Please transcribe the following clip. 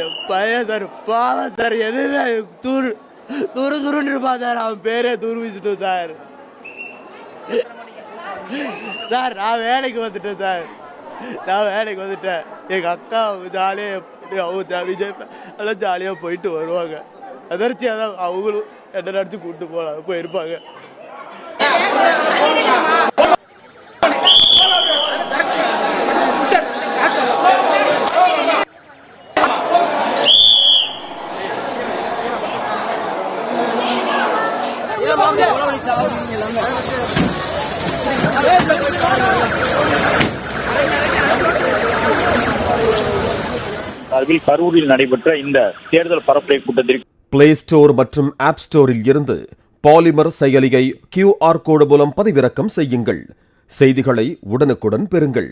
என் பையன் சார் பாவம் சார் எதுவுமே தூர் துரு துருன்னு இருப்பான் சார். அவன் பேரே தூர் வீசிட்டோம் சார். சார் நான் வேலைக்கு வந்துட்டேன் சார். நான் வேலைக்கு வந்துட்டேன். எங்கள் அக்கா ஜாலியாக அவங்க விஜய் எல்லாம் ஜாலியாக போயிட்டு வருவாங்க. அதிர்ச்சியாக தான் அவங்களும் என்ன நடிச்சு கூப்பிட்டு போகலாம் போயிருப்பாங்க. சார்பில் கரூரில் நடைபெற்ற இந்த தேர்தல் பரப்புரை கூட்டத்திற்கு பிளே ஸ்டோர் மற்றும் ஆப் ஸ்டோரில் இருந்து பாலிமர் செயலியை கியூஆர் கோடு மூலம் பதிவிறக்கம் செய்யுங்கள். செய்திகளை உடனுக்குடன் பெறுங்கள்.